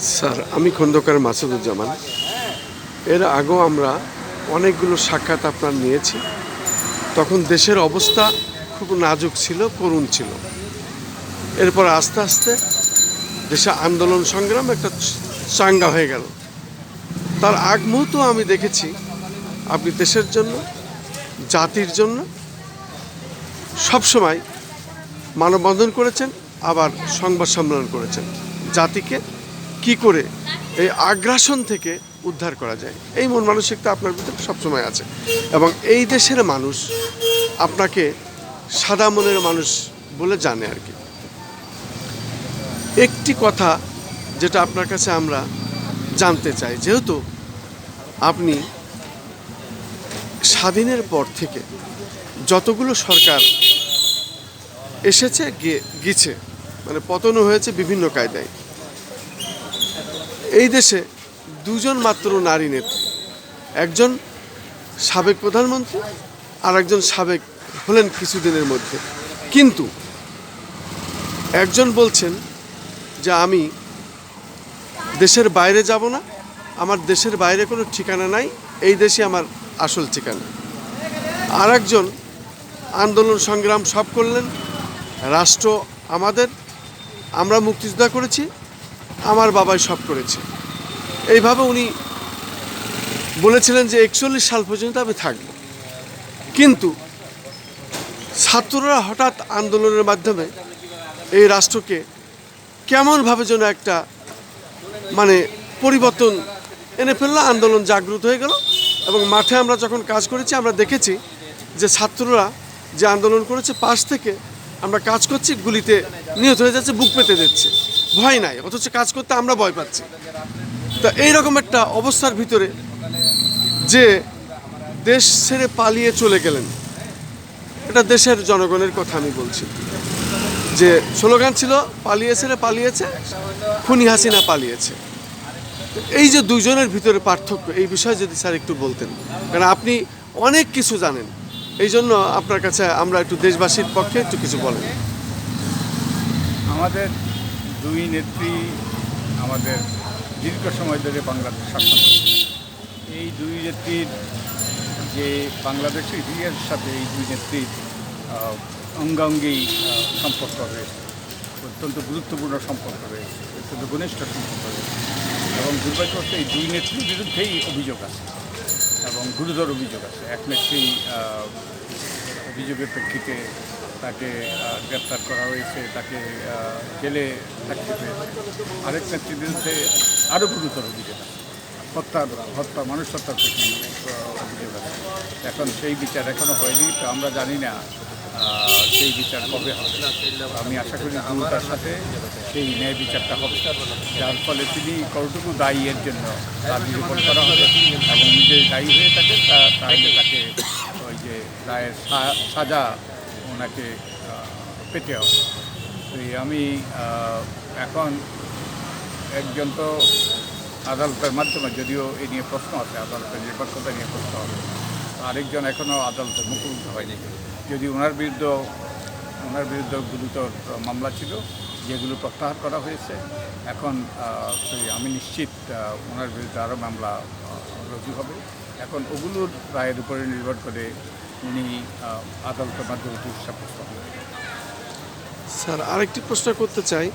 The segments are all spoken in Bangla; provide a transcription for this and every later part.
স্যার, আমি খন্দকার মাসুদুজ্জামান। এর আগেও আমরা অনেকগুলো সাক্ষাৎ আপনার নিয়েছি। তখন দেশের অবস্থা খুব নাজুক ছিল, করুণ ছিল। এরপর আস্তে আস্তে দেশে আন্দোলন সংগ্রাম একটা চাঙ্গা হয়ে গেল। তার আগ মুহূর্ত আমি দেখেছি আপনি দেশের জন্য, জাতির জন্য সবসময় মানববন্ধন করেছেন, আবার সংবাদ সম্মেলন করেছেন। জাতিকে কি করে এই আগ্রাসন থেকে উদ্ধার করা যায়? এই মন মানসিকতা আপনার ভিতরে সবসময় আছে। এবং এই দেশের মানুষ আপনাকে সাদা মনের মানুষ বলে জানে আর কি। একটি কথা যেটা আপনার কাছে আমরা জানতে চাই, যেহেতু আপনি স্বাধীনের পর থেকে যতগুলো সরকার এসেছে গেছে মানে পতনও হয়েছে বিভিন্ন কায়দায়। এই দেশে দুজন মাত্র নারী নেত্রী একজন সাবেক প্রধানমন্ত্রী আর একজন সাবেক হলেন কিছুদিনের মধ্যে। কিন্তু একজন বলছেন যে আমি দেশের বাইরে যাব না, আমার দেশের বাইরে কোনো ঠিকানা নাই, এই দেশে আমার আসল ঠিকানা। আর একজন আন্দোলন সংগ্রাম সব করলেন, রাষ্ট্র আমাদের, আমরা মুক্তিযোদ্ধা করেছি আমার বাবাই সব করেছে। এইভাবে উনি বলেছিলেন যে একচল্লিশ সাল পর্যন্ত আমি থাকব। কিন্তু ছাত্ররা হঠাৎ আন্দোলনের মাধ্যমে এই রাষ্ট্রকে কেমনভাবে যেন একটা মানে পরিবর্তন এনে ফেলল, আন্দোলন জাগ্রত হয়ে গেল এবং মাঠে আমরা যখন কাজ করেছি, আমরা দেখেছি যে ছাত্ররা যে আন্দোলন করেছে, পাশ থেকে আমরা কাজ করছি, গুলিতে নিহত হয়ে যাচ্ছে, বুক পেতে দিচ্ছে। ভয় নাই, অথচ কাজ করতে আমরা ভয় পাচ্ছি। তা এইরকম একটা অবস্থার ভিতরে যে দেশ ছেড়ে পালিয়ে চলে গেলেন, এটা দেশের জনগণের কথা আমি বলছি। যে স্লোগান ছিল, পালিয়েছে রে পালিয়েছে, খুনি হাসিনা পালিয়েছে। এই যে দুজনের ভিতরে পার্থক্য, এই বিষয়ে যদি স্যার একটু বলতেন। কারণ আপনি অনেক কিছু জানেন, এই জন্য আপনার কাছে আমরা একটু দেশবাসীর পক্ষে একটু কিছু বলেন। আমাদের দুই নেত্রী আমাদের দীর্ঘ সময় ধরে বাংলাদেশ শাসন। এই দুই নেত্রীর যে বাংলাদেশের ইতিহাসের সাথে এই দুই নেত্রীর আহ, অঙ্গাঙ্গি সম্পর্ক রয়েছে। অত্যন্ত গুরুত্বপূর্ণ সম্পর্ক রয়েছে অত্যন্ত ঘনিষ্ঠ সম্পর্ক রয়েছে। এবং দুর্ভাগ্যবশত এই দুই নেত্রীর বিরুদ্ধেই অভিযোগ আছে এবং গুরুতর অভিযোগ আছে। এক নেত্রী অভিযোগের প্রেক্ষিতে তাকে গ্রেপ্তার করা হয়েছে, তাকে জেলে থাকতে হয়েছে। আরেক নেত্রীর বিরুদ্ধে আরও গুরুতর অভিযোগ আছে। হত্যার হত্যা মানুষ হত্যার অভিযোগ আছে। এখন সেই বিচার এখনও হয়নি, তো আমরা জানি না সেই বিচার কবে হবে। আমি আশা করি দ্রুতার সাথে সেই ন্যায় বিচারটা হবে। যার ফলে তিনি কতটুকু দায়ী এর জন্য তার নিরূপণ করা হবে এবং নিজে দায়ী হয়ে থাকে তাহলে তাকে যে রায়ের সাজা ওনাকে পেতে হবে। তো আমি এখন একজন তো আদালতের মাধ্যমে, যদিও এ নিয়ে প্রশ্ন আছে, আদালতের নিরপেক্ষতা নিয়ে প্রশ্ন হবে আরেকজন এখনও আদালতে মুখোমুখি হয়নি। যদি ওনার বিরুদ্ধে ওনার বিরুদ্ধে গুরুতর মামলা ছিল, যেগুলো প্রত্যাহার করা হয়েছে, এখন আমি নিশ্চিত ওনার বিরুদ্ধে আরও মামলা রুজু হবে। এখন ওগুলোর রায়ের উপরে নির্ভর করে উনি আদালতের মাধ্যমে সাব্যস্ত স্যার, আরেকটি প্রশ্ন করতে চাই।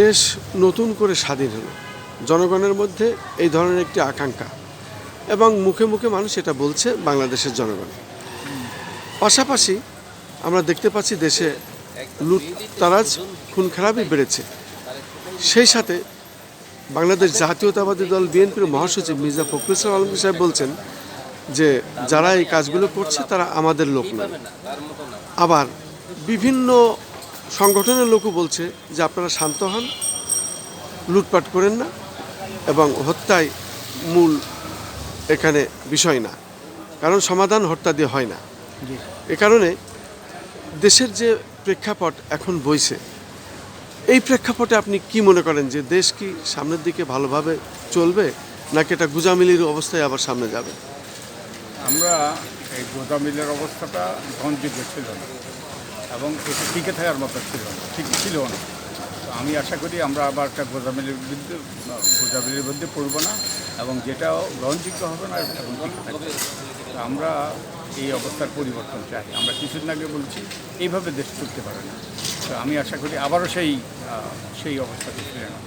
দেশ নতুন করে স্বাধীন হলো। জনগণের মধ্যে এই ধরনের একটি আকাঙ্ক্ষা এবং মুখে মুখে মানুষ এটা বলছে, বাংলাদেশের জনগণ। পাশাপাশি আমরা দেখতে পাচ্ছি দেশে লুট তারাজ খুন খারাপই বেড়েছে। সেই সাথে বাংলাদেশ জাতীয়তাবাদী দল বিএনপির মহাসচিব মির্জা ফখরুল ইসলাম আলমগীর সাহেব বলছেন যে যারা এই কাজগুলো করছে তারা আমাদের লোক নয়। আবার বিভিন্ন সংগঠনের লোকও বলছে যে আপনারা শান্ত হন লুটপাট করেন না এবং হত্যায় মূল এখানে বিষয় না। কারণ সমাধান হত্যা দিয়ে হয় না। এ কারণে দেশের যে প্রেক্ষাপট এখন বইছে এই প্রেক্ষাপটে আপনি কি মনে করেন যে দেশ কি সামনের দিকে ভালোভাবে চলবে, নাকি এটা গুজামিলির অবস্থায় আবার সামনে যাবে? আমরা এই গোদামিলের অবস্থাটা গ্রহণযোগ্য ছিল না, এবং এটা টিকে থাকার মতো ছিল না, ঠিক ছিল না। তো আমি আশা করি আমরা আবার একটা গোজামিলের বিরুদ্ধে গোজামিলের বিরুদ্ধে পড়ব না, এবং যেটাও গ্রহণযোগ্য হবে না, এবং আমরা এই অবস্থার পরিবর্তন চাই। আমরা কিছুদিন আগে বলছি, এইভাবে দেশ চলতে পারে না। আমি আশা করি আবারও সেই সেই অবস্থাতে ফিরে আনা।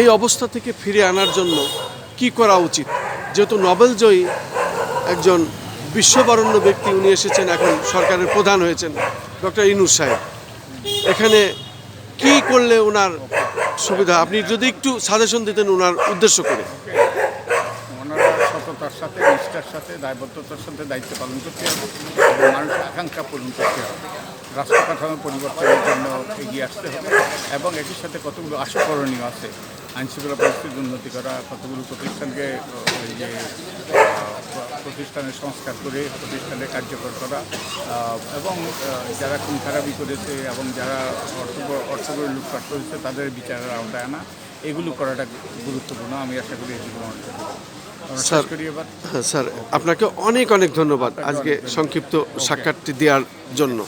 এই অবস্থা থেকে ফিরে আনার জন্য কি করা উচিত? যেহেতু নোবেল জয়ী একজন বিশ্ববরণ্য ব্যক্তি, উনি এসেছেন এখন সরকারের প্রধান হয়েছেন, ডক্টর ইনুস সাহেব। এখানে কি করলে ওনার সুবিধা? আপনি যদি একটু সাজেশন দিতেন ওনার উদ্দেশ্য করে। সততার সাথে, নিষ্ঠার সাথে, দায়বদ্ধতার সাথে দায়িত্ব পালন করতে হবে এবং মানুষের আকাঙ্ক্ষা পূরণ করতে হবে। রাষ্ট্র কাঠামো পরিবর্তনের জন্য এগিয়ে আসতে হবে এবং একই সাথে কতগুলো আশা করণীয় আছে? আইনশৃঙ্খলা পরিস্থিতির উন্নতি করা, কতগুলো প্রতিষ্ঠানকে ওই যে প্রতিষ্ঠানের সংস্কার করে প্রতিষ্ঠানে কার্যকর করা এবং যারা খুন খারাপি করেছে এবং যারা অর্থ অর্থগুলো লুটপাট করেছে তাদের বিচারের আওতায় আনা, এগুলো করাটা গুরুত্বপূর্ণ। আমি আশা করি এগুলো। আমরা স্যার- স্যার আপনাকে অনেক অনেক ধন্যবাদ আজকে সংক্ষিপ্ত সাক্ষাৎটি দেওয়ার জন্য।